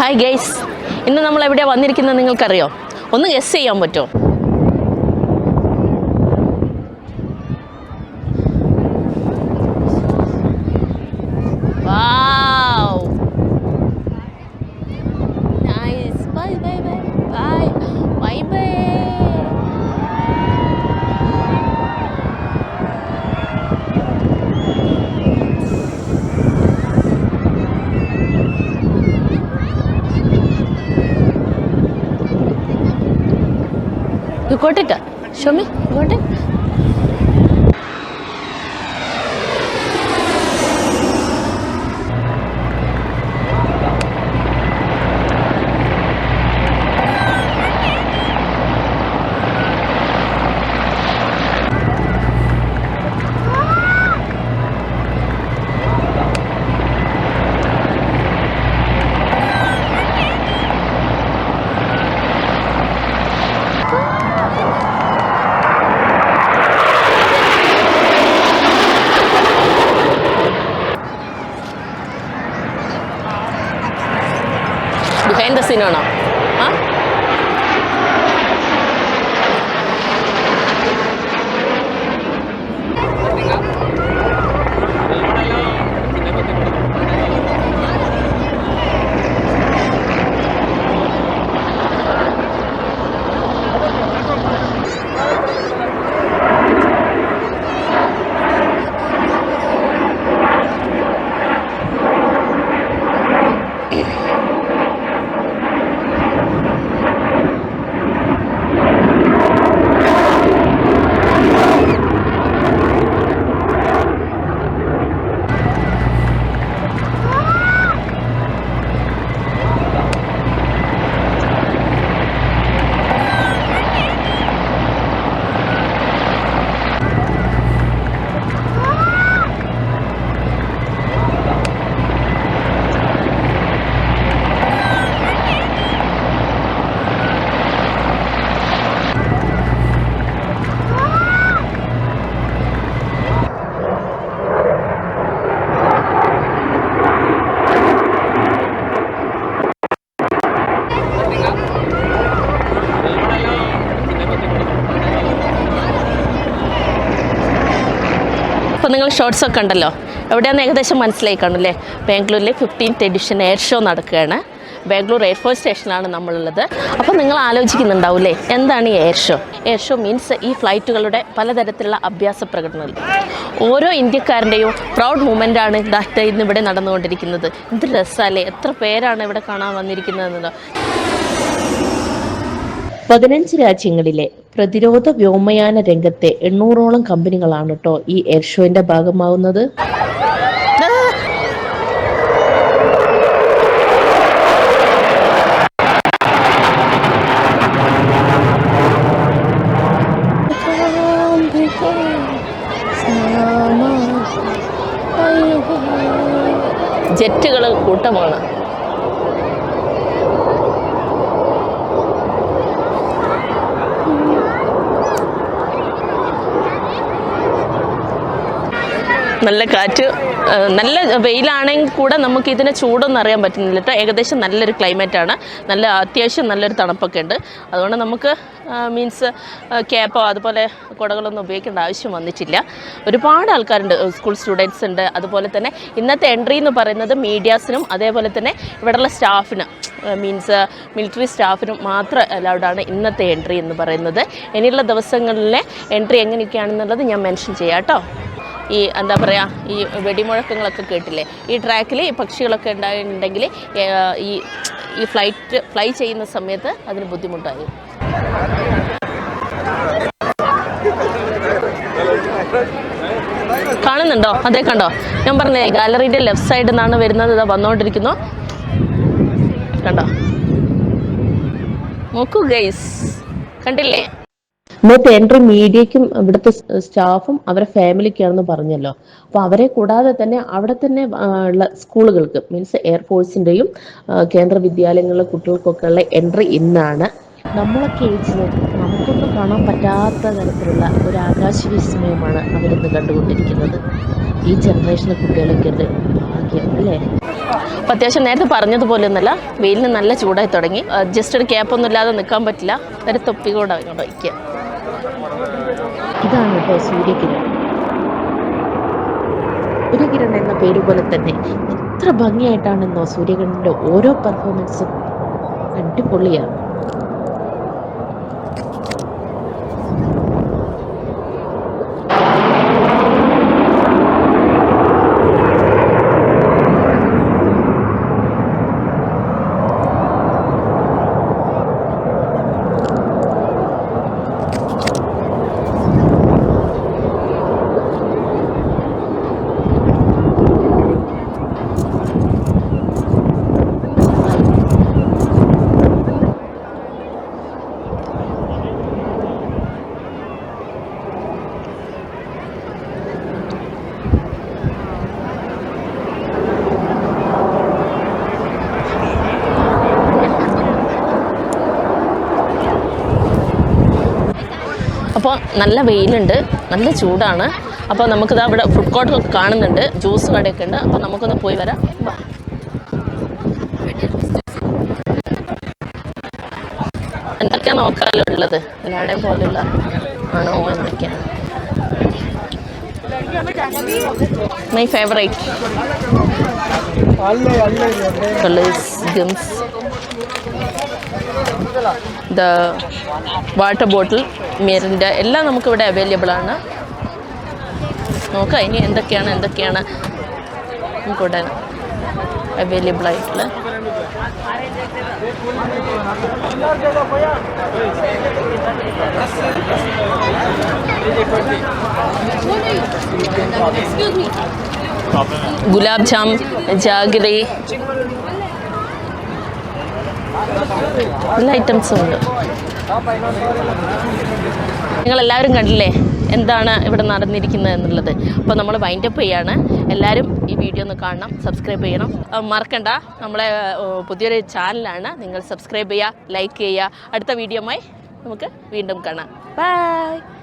Hi guys ഇന്ന് നമ്മൾ എവിടെയാണ് വന്നിരിക്കുന്നത് നിങ്ങൾക്കറിയോ? ഒന്ന് ഗസ് ചെയ്യാൻ പറ്റുമോ? You got it? Behind the scene ആണോ ആ അപ്പോൾ നിങ്ങൾ ഷോർട്സ് ഒക്കെ ഉണ്ടല്ലോ. എവിടെയാണെന്ന് ഏകദേശം മനസ്സിലായി കാണും അല്ലേ? ബാംഗ്ലൂരിലെ ഫിഫ്റ്റീൻത്ത് എഡിഷൻ എയർ ഷോ നടക്കുകയാണ്. ബാംഗ്ലൂർ എയർഫോഴ്സ് സ്റ്റേഷനാണ് നമ്മളുള്ളത്. അപ്പോൾ നിങ്ങൾ ആലോചിക്കുന്നുണ്ടാവില്ലേ എന്താണ് ഈ air show air show means ഈ ഫ്ലൈറ്റുകളുടെ പലതരത്തിലുള്ള അഭ്യാസ പ്രകടനങ്ങൾ. ഓരോ ഇന്ത്യക്കാരന്റെയും പ്രൗഡ് മൂമെന്റാണ് ഡാറ്റ ഇന്ന് ഇവിടെ നടന്നുകൊണ്ടിരിക്കുന്നത്. എന്ത് രസമല്ലേ എത്ര പേരാണ് ഇവിടെ കാണാൻ വന്നിരിക്കുന്നത് പതിനഞ്ച് രാജ്യങ്ങളിലെ പ്രതിരോധ വ്യോമയാന രംഗത്തെ എണ്ണൂറോളം കമ്പനികളാണ് കേട്ടോ ഈ എയർ ഷോയിന്റെ ഭാഗമാവുന്നത്. ജെറ്റുകൾ കൂട്ടമാണ്. നല്ല കാറ്റ് നല്ല വെയിലാണെങ്കിൽ കൂടെ നമുക്ക് ഇതിനെ ചൂടൊന്നും അറിയാൻ പറ്റുന്നില്ല. കേട്ടോ ഏകദേശം നല്ലൊരു ക്ലൈമറ്റാണ് നല്ല അത്യാവശ്യം നല്ലൊരു തണുപ്പൊക്കെ ഉണ്ട്. അതുകൊണ്ട് നമുക്ക് മീൻസ് ക്യാപ്പോ അതുപോലെ കുടകളൊന്നും ഉപയോഗിക്കേണ്ട ആവശ്യം വന്നിട്ടില്ല. ഒരുപാട് ആൾക്കാരുണ്ട് സ്കൂൾ സ്റ്റുഡൻസ് ഉണ്ട്. അതുപോലെ തന്നെ ഇന്നത്തെ എൻട്രി എന്ന് പറയുന്നത് മീഡിയാസിനും അതേപോലെ തന്നെ ഇവിടെയുള്ള സ്റ്റാഫിന് മീൻസ് മിലിറ്ററി സ്റ്റാഫിനും മാത്രം അലൗഡാണ് ഇന്നത്തെ എൻട്രി എന്ന് പറയുന്നത്. ഇനിയുള്ള ദിവസങ്ങളിലെ എൻട്രി എങ്ങനെയൊക്കെയാണെന്നുള്ളത് ഞാൻ മെൻഷൻ ചെയ്യാം കേട്ടോ ഈ എന്താ പറയുക ഈ വെടിമുഴക്കങ്ങളൊക്കെ കേട്ടില്ലേ? ഈ ട്രാക്കിൽ ഈ പക്ഷികളൊക്കെ ഉണ്ടായിട്ടുണ്ടെങ്കിൽ ഈ ഈ ഫ്ലൈറ്റ് ഫ്ലൈ ചെയ്യുന്ന സമയത്ത് അതിന് ബുദ്ധിമുട്ടായി. കാണുന്നുണ്ടോ? അതേ കണ്ടോ? ഞാൻ പറഞ്ഞേ ഗാലറിയുടെ ലെഫ്റ്റ് സൈഡിൽ നിന്നാണ് വരുന്നത് ഇതാ വന്നുകൊണ്ടിരിക്കുന്നു കണ്ടോ? നോക്കൂ ഗൈസ്. കണ്ടില്ലേ? ഇന്നത്തെ എൻട്രി മീഡിയക്കും ഇവിടുത്തെ സ്റ്റാഫും അവരെ ഫാമിലിക്കാണെന്ന് പറഞ്ഞല്ലോ. അപ്പൊ അവരെ കൂടാതെ തന്നെ അവിടെ തന്നെ ഉള്ള സ്കൂളുകൾക്ക് മീൻസ് എയർഫോഴ്സിന്റെയും കേന്ദ്ര വിദ്യാലയങ്ങളിലെ കുട്ടികൾക്കൊക്കെ ഉള്ള എൻട്രി ഇന്നാണ് നമ്മളൊക്കെ ഏജിന് നമുക്കൊന്നും കാണാൻ പറ്റാത്ത തരത്തിലുള്ള ഒരു ആകാശ വിസ്മയമാണ് അവരിന്ന് കണ്ടുകൊണ്ടിരിക്കുന്നത്. ഈ ജനറേഷനിലെ കുട്ടികളൊക്കെ ഭാഗ്യം അല്ലേ? അപ്പൊ അത്യാവശ്യം നേരത്തെ പറഞ്ഞതുപോലെ ഒന്നല്ല വെയിലിന് നല്ല ചൂടായി തുടങ്ങി. ജസ്റ്റ് ഒരു ക്യാപ്പൊന്നും ഇല്ലാതെ നിൽക്കാൻ പറ്റില്ല. ഒരു തൊപ്പി കൂടെ ഇങ്ങോട്ട് വയ്ക്കുക. ഇതാണ് കേട്ടോ സൂര്യകിരൺ സൂര്യകിരൺ എന്ന പേര് പോലെ തന്നെ എത്ര ഭംഗിയായിട്ടാണെന്നോ സൂര്യകിരണിന്റെ ഓരോ പെർഫോമൻസും അടിപൊളിയാണ്. അപ്പോൾ നല്ല വെയിലുണ്ട് നല്ല ചൂടാണ്. അപ്പോൾ നമുക്കിത് അവിടെ ഫുഡ് കോർട്ട് കാണുന്നുണ്ട് ജ്യൂസ് കടയൊക്കെ ഉണ്ട്. അപ്പോൾ നമുക്കൊന്ന് പോയി വരാം. വാ. എന്തൊക്കെയാണ് നോക്കാമല്ലോ ഉള്ളത്? എല്ലാവരുടെയും പോലുള്ള ആണോ എന്തൊക്കെയാണ്? My favourite gums the water bottle മിറിന്റെ എല്ലാം നമുക്കിവിടെ അവൈലബിൾ ആണ്. നോക്കാം ഇനി എന്തൊക്കെയാണ് എന്തൊക്കെയാണ് നമുക്കിവിടെ അവൈലബിൾ ആയിട്ടുള്ള ഗുലാബ് ജാം ജാഗ്രി. എല്ലാ ഐറ്റംസും ഉണ്ട്. നിങ്ങളെല്ലാവരും കണ്ടില്ലേ? എന്താണ് ഇവിടെ നടന്നിരിക്കുന്നത് എന്നുള്ളത്. അപ്പോൾ നമ്മൾ വൈൻഡപ്പ് ചെയ്യാണ്. എല്ലാവരും ഈ വീഡിയോ ഒന്ന് കാണണം സബ്സ്ക്രൈബ് ചെയ്യണം. മറക്കണ്ട. നമ്മളെ പുതിയൊരു ചാനലാണ് നിങ്ങൾ സബ്സ്ക്രൈബ് ചെയ്യുക ലൈക്ക് ചെയ്യുക. അടുത്ത വീഡിയോമായി നമുക്ക് വീണ്ടും കാണാം. ബൈ